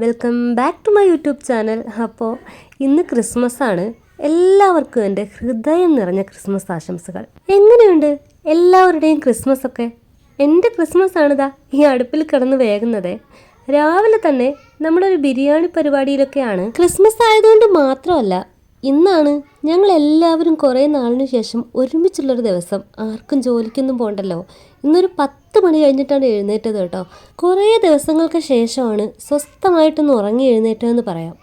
Welcome back to my YouTube channel. അപ്പോൾ ഇന്ന് Christmas ആണ് എല്ലാവർക്കും എന്റെ ഹൃദയം നിറഞ്ഞ ക്രിസ്മസ് ആശംസകൾ. എങ്ങനെയുണ്ട്? എല്ലാവരുടെയും ക്രിസ്മസ് ഒക്കെ എന്റെ ക്രിസ്മസ് ആണിതാ ഈ അടുപ്പിൽ കിടന്ന് വേകുന്നത്. രാവിലെ തന്നെ നമ്മളൊരു ബിരിയാണി പരിപാടിയിലൊക്കെയാണ്. ക്രിസ്മസ് ആയതുകൊണ്ട് മാത്രമല്ല ഇന്നാണ് ഞങ്ങൾ എല്ലാവരും കുറേ നാളിന് ശേഷം ഒരുമിച്ചുള്ളൊരു ദിവസം ആർക്കും ജോലിക്കൊന്നും പോകണ്ടല്ലോ ഇന്നൊരു പത്ത് മണി കഴിഞ്ഞിട്ടാണ് എഴുന്നേറ്റത് കേട്ടോ. കുറേ ദിവസങ്ങൾക്ക് ശേഷമാണ് സ്വസ്ഥമായിട്ടൊന്ന് ഉറങ്ങി എഴുന്നേറ്റതെന്ന് പറയാം.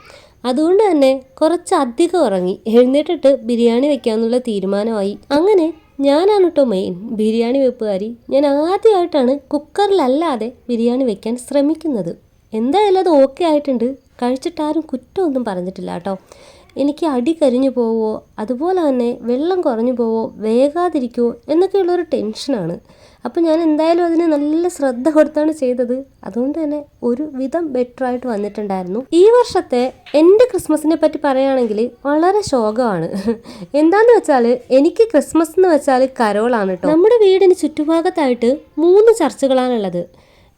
അതുകൊണ്ട് തന്നെ കുറച്ചധികം ഉറങ്ങി എഴുന്നേറ്റിട്ട് ബിരിയാണി വെക്കാമെന്നുള്ള തീരുമാനമായി. അങ്ങനെ ഞാനാണ് കേട്ടോ മെയിൻ ബിരിയാണി വെപ്പുകാരി. ഞാൻ ആദ്യമായിട്ടാണ് കുക്കറിലല്ലാതെ ബിരിയാണി വെക്കാൻ ശ്രമിക്കുന്നത്. എന്തായാലും അത് ഓക്കെ ആയിട്ടുണ്ട്. കഴിച്ചിട്ടാരും കുറ്റമൊന്നും പറഞ്ഞിട്ടില്ല കേട്ടോ. എനിക്ക് അടി കരിഞ്ഞു പോവോ അതുപോലെ തന്നെ വെള്ളം കുറഞ്ഞു പോവോ വേകാതിരിക്കുമോ എന്നൊക്കെയുള്ളൊരു ടെൻഷനാണ്. അപ്പോൾ ഞാൻ എന്തായാലും അതിന് നല്ല ശ്രദ്ധ കൊടുത്താണ് ചെയ്തത്. അതുകൊണ്ട് തന്നെ ഒരു വിധം ബെറ്റർ ആയിട്ട് വന്നിട്ടുണ്ടായിരുന്നു. ഈ വർഷത്തെ എന്റെ ക്രിസ്മസിനെ പറ്റി പറയുകയാണെങ്കിൽ വളരെ ശോകമാണ്. എന്താന്ന് വെച്ചാൽ എനിക്ക് ക്രിസ്മസ് എന്ന് വെച്ചാൽ കരോളാണ് കേട്ടോ നമ്മുടെ വീടിന് ചുറ്റുഭാഗത്തായിട്ട് മൂന്ന് ചർച്ചുകളാണുള്ളത്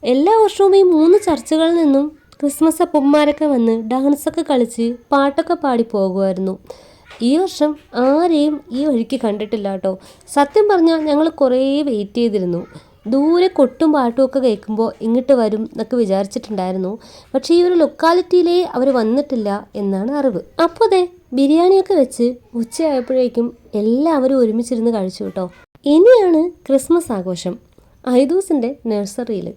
എല്ലാ വർഷവും ഈ മൂന്ന് ചർച്ചുകളിൽ നിന്നും ക്രിസ്മസ് അപ്പന്മാരൊക്കെ വന്ന് ഡാൻസൊക്കെ കളിച്ച് പാട്ടൊക്കെ പാടി പോകുമായിരുന്നു. ഈ വർഷം ആരെയും ഈ വഴിക്ക് കണ്ടിട്ടില്ല കേട്ടോ. സത്യം പറഞ്ഞാൽ ഞങ്ങൾ കുറേ വെയിറ്റ് ചെയ്തിരുന്നു. ദൂരെ കൊട്ടും പാട്ടും ഒക്കെ കേൾക്കുമ്പോൾ ഇങ്ങോട്ട് വരും എന്നൊക്കെ വിചാരിച്ചിട്ടുണ്ടായിരുന്നു. പക്ഷേ ഈ ഒരു ലൊക്കാലിറ്റിയിലേ അവർ വന്നിട്ടില്ല എന്നാണ് അറിവ്. അപ്പോൾ അതെ ബിരിയാണിയൊക്കെ വെച്ച് ഉച്ചയായപ്പോഴേക്കും എല്ലാവരും ഒരുമിച്ചിരുന്ന് കഴിച്ചു കേട്ടോ. ഇനിയാണ് ക്രിസ്മസ് ആഘോഷം. ഐദൂസിന്റെ നഴ്സറിയിൽ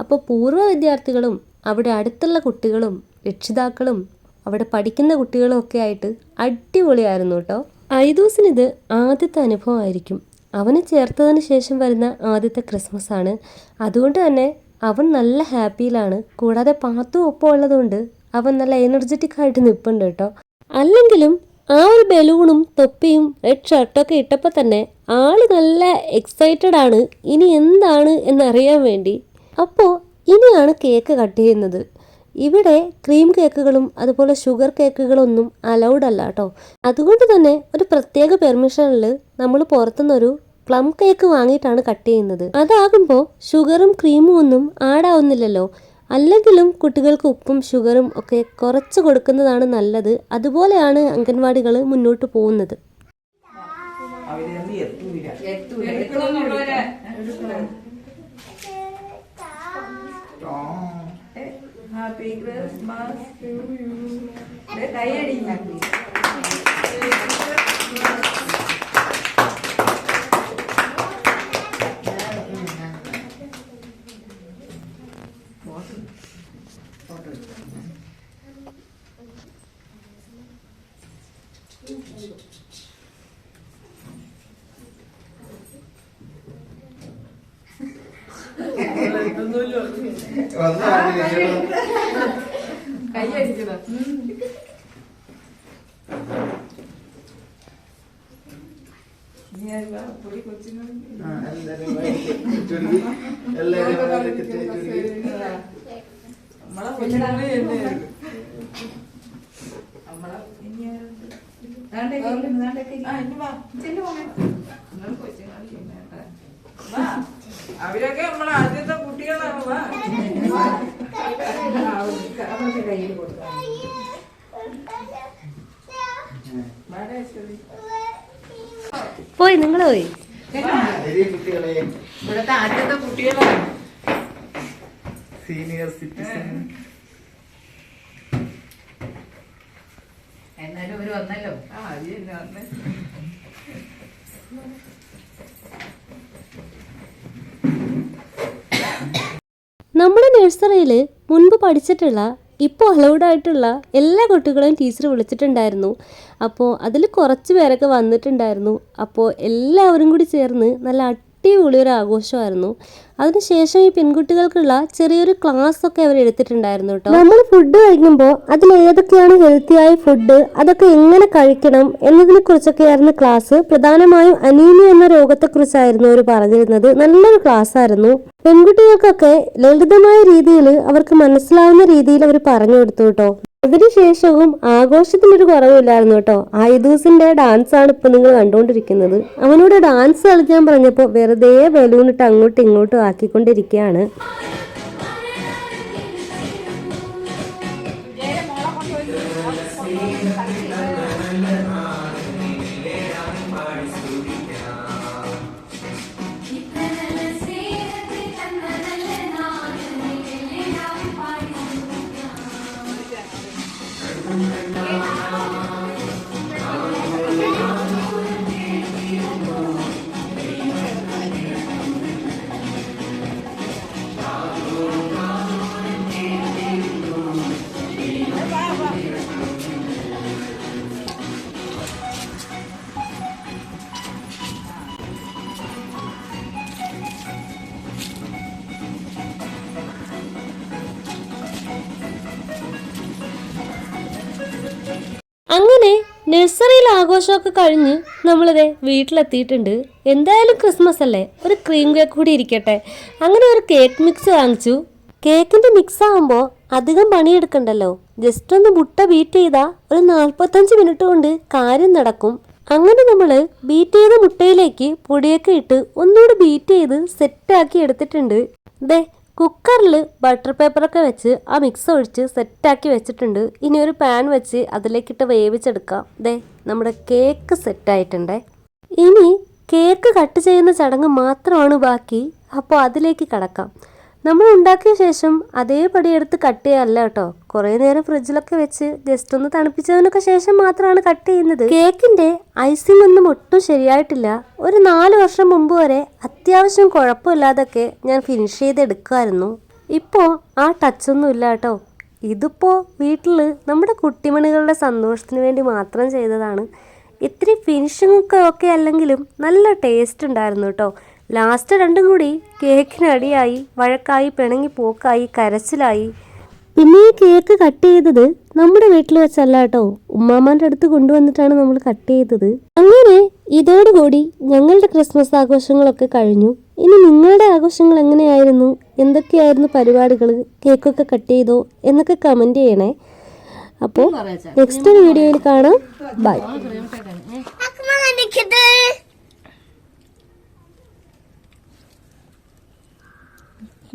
അപ്പോൾ പൂർവ വിദ്യാർത്ഥികളും അവിടെ അടുത്തുള്ള കുട്ടികളും രക്ഷിതാക്കളും അവിടെ പഠിക്കുന്ന കുട്ടികളും ഒക്കെ ആയിട്ട് അടിപൊളിയായിരുന്നു കേട്ടോ. ഐദൂസിന് ഇത് ആദ്യത്തെ അനുഭവമായിരിക്കും. അവനെ ചേർത്തതിന് ശേഷം വരുന്ന ആദ്യത്തെ ക്രിസ്മസ് ആണ്. അതുകൊണ്ട് തന്നെ അവൻ നല്ല ഹാപ്പിയിലാണ്. കൂടാതെ പാത്തും ഒപ്പം ഉള്ളതുകൊണ്ട് അവൻ നല്ല എനർജറ്റിക് ആയിട്ട് നിൽപ്പുണ്ട് കേട്ടോ. അല്ലെങ്കിലും ആ ഒരു ബലൂണും തൊപ്പിയും റെഡ് ഷർട്ടൊക്കെ ഇട്ടപ്പോൾ തന്നെ ആൾ നല്ല എക്സൈറ്റഡ് ആണ്. ഇനി എന്താണ് എന്നറിയാൻ വേണ്ടി. അപ്പോൾ ഇനിയാണ് കേക്ക് കട്ട് ചെയ്യുന്നത്. ഇവിടെ ക്രീം കേക്കുകളും അതുപോലെ ഷുഗർ കേക്കുകളൊന്നും അലൗഡ് അല്ല കേട്ടോ. അതുകൊണ്ട് തന്നെ ഒരു പ്രത്യേക പെർമിഷനിൽ നമ്മൾ പുറത്തുനിന്നൊരു പ്ലം കേക്ക് വാങ്ങിയിട്ടാണ് കട്ട് ചെയ്യുന്നത്. അതാകുമ്പോൾ ഷുഗറും ക്രീമും ഒന്നും ആഡാവുന്നില്ലല്ലോ അല്ലെങ്കിലും കുട്ടികൾക്ക് ഉപ്പും ഷുഗറും ഒക്കെ കുറച്ച് കൊടുക്കുന്നതാണ് നല്ലത്. അതുപോലെയാണ് അംഗൻവാടികൾ മുന്നോട്ട് പോകുന്നത്. ഹാപ്പി ക്രിസ്മസ് ടു യു കൈയടി കൈയടിക്കണം നീ അല്ല കൊച്ചിനാണ് ചെയ്യുന്നെ കേട്ടോ. വാ. അവരൊക്കെ നമ്മളെ ആദ്യത്തെ അവർക്ക് കയ്യിൽ കൊടുക്കാം പോയി നിങ്ങൾ പോയി. കുട്ടികളെ ഇവിടുത്തെ ആദ്യത്തെ കുട്ടികളാണ് സീനിയർ സിറ്റിസൺ എന്നാലും ഒരു വന്നല്ലോ. ആ അത് തന്നെ വന്നേ നമ്മുടെ നഴ്സറിയിൽ മുൻപ് പഠിച്ചിട്ടുള്ള ഇപ്പോൾ അലൗഡ് ആയിട്ടുള്ള എല്ലാ കുട്ടികളെയും ടീച്ചർ വിളിച്ചിട്ടുണ്ടായിരുന്നു. അപ്പോൾ അതിൽ കുറച്ച് പേരൊക്കെ വന്നിട്ടുണ്ടായിരുന്നു. അപ്പോൾ എല്ലാവരും കൂടി ചേർന്ന് നല്ല അടിപൊളി ഒരു ആഘോഷമായിരുന്നു. അതിനുശേഷം ഈ പെൺകുട്ടികൾക്കുള്ള ചെറിയൊരു ക്ലാസ് ഒക്കെ അവർ എടുത്തിട്ടുണ്ടായിരുന്നു കേട്ടോ നമ്മൾ ഫുഡ് കഴിക്കുമ്പോൾ അതിൽ ഏതൊക്കെയാണ് ഹെൽത്തിയായ ഫുഡ് അതൊക്കെ എങ്ങനെ കഴിക്കണം എന്നതിനെ കുറിച്ചൊക്കെയായിരുന്നു ക്ലാസ് പ്രധാനമായും അനീമിയ എന്ന രോഗത്തെക്കുറിച്ചായിരുന്നു അവർ പറഞ്ഞിരുന്നത്. നല്ലൊരു ക്ലാസ് ആയിരുന്നു. പെൺകുട്ടികൾക്കൊക്കെ ലളിതമായ രീതിയിൽ അവർക്ക് മനസ്സിലാവുന്ന രീതിയിൽ അവർ പറഞ്ഞു കൊടുത്തു കേട്ടോ അതിനുശേഷവും ആഘോഷത്തിനൊരു കുറവില്ലായിരുന്നു കേട്ടോ. ആയുധൂസിന്റെ ഡാൻസ് ആണ് ഇപ്പൊ നിങ്ങൾ കണ്ടുകൊണ്ടിരിക്കുന്നത്. അവനോട് ഡാൻസ് കളിക്കാൻ പറഞ്ഞപ്പോൾ വെറുതെ ബലൂണിട്ട് അങ്ങോട്ടും ഇങ്ങോട്ടും ആക്കിക്കൊണ്ടിരിക്കുകയാണ്. Thank you. അങ്ങനെ നഴ്സറിയിൽ ആഘോഷമൊക്കെ കഴിഞ്ഞ് നമ്മളിത് വീട്ടിലെത്തിയിട്ടുണ്ട്. എന്തായാലും ക്രിസ്മസ് അല്ലേ? ഒരു ക്രീം കേക്ക് കൂടി ഇരിക്കട്ടെ. അങ്ങനെ ഒരു കേക്ക് മിക്സ് വാങ്ങിച്ചു. കേക്കിന്റെ മിക്സ് ആകുമ്പോൾ അധികം പണിയെടുക്കണ്ടല്ലോ. ജസ്റ്റ് ഒന്ന് മുട്ട ബീറ്റ് ചെയ്താൽ ഒരു നാൽപ്പത്തഞ്ച് മിനിറ്റ് കൊണ്ട് കാര്യം നടക്കും. അങ്ങനെ നമ്മൾ ബീറ്റ് ചെയ്ത മുട്ടയിലേക്ക് പൊടിയൊക്കെ ഇട്ട് ഒന്നുകൂടി ബീറ്റ് ചെയ്ത് സെറ്റാക്കി എടുത്തിട്ടുണ്ട്. ദേ കുക്കറിൽ ബട്ടർ പേപ്പറൊക്കെ വെച്ച് ആ മിക്സ് ഒഴിച്ച് സെറ്റാക്കി വെച്ചിട്ടുണ്ട്. ഇനി ഒരു പാൻ വെച്ച് അതിലേക്കിട്ട് വേവിച്ചെടുക്കാം. ദേ നമ്മുടെ കേക്ക് സെറ്റായിട്ടുണ്ടേ ഇനി കേക്ക് കട്ട് ചെയ്യുന്ന ചടങ്ങ് മാത്രമാണ് ബാക്കി. അപ്പോൾ അതിലേക്ക് കടക്കാം. നമ്മൾ ഉണ്ടാക്കിയ ശേഷം അതേപടി എടുത്ത് കട്ട് ചെയ്യാനല്ല കേട്ടോ. കുറേ നേരം ഫ്രിഡ്ജിലൊക്കെ വെച്ച് ജസ്റ്റ് ഒന്ന് തണുപ്പിച്ചതിനൊക്കെ ശേഷം മാത്രമാണ് കട്ട് ചെയ്യുന്നത്. കേക്കിന്റെ ഐസിംഗ് ഒന്നും ഒട്ടും ശരിയായിട്ടില്ല. ഒരു നാല് വർഷം മുമ്പ് വരെ അത്യാവശ്യം കുഴപ്പമില്ലാതൊക്കെ ഞാൻ ഫിനിഷ് ചെയ്തെടുക്കുമായിരുന്നു. ഇപ്പോൾ ആ ടച്ചൊന്നും ഇല്ല കേട്ടോ. ഇതിപ്പോൾ വീട്ടിൽ നമ്മുടെ കുട്ടിമണികളുടെ സന്തോഷത്തിന് വേണ്ടി മാത്രം ചെയ്തതാണ്. ഇത്തിരി ഫിനിഷിങ്ങൊക്കെ ഒക്കെ അല്ലെങ്കിലും നല്ല ടേസ്റ്റ് ഉണ്ടായിരുന്നു കേട്ടോ. ലാസ്റ്റ് രണ്ടും കൂടി കേക്കിന് അടിയായി വഴക്കായി പിണങ്ങി പോക്കായി കരച്ചിലായി പിന്നെ ഈ കേക്ക് കട്ട് ചെയ്തത് നമ്മുടെ വീട്ടിൽ വെച്ചല്ല കേട്ടോ ഉമ്മാമാന്റെ അടുത്ത് കൊണ്ടുവന്നിട്ടാണ് നമ്മൾ കട്ട് ചെയ്തത് അങ്ങനെ ഇതോടുകൂടി ഞങ്ങളുടെ ക്രിസ്മസ് ആഘോഷങ്ങളൊക്കെ കഴിഞ്ഞു ഇനി നിങ്ങളുടെ ആഘോഷങ്ങൾ എങ്ങനെയായിരുന്നു എന്തൊക്കെയായിരുന്നു പരിപാടികൾ കേക്കൊക്കെ കട്ട് ചെയ്തോ എന്നൊക്കെ കമന്റ് ചെയ്യണേ അപ്പോൾ നെക്സ്റ്റ് വീഡിയോയിൽ കാണാം ബൈ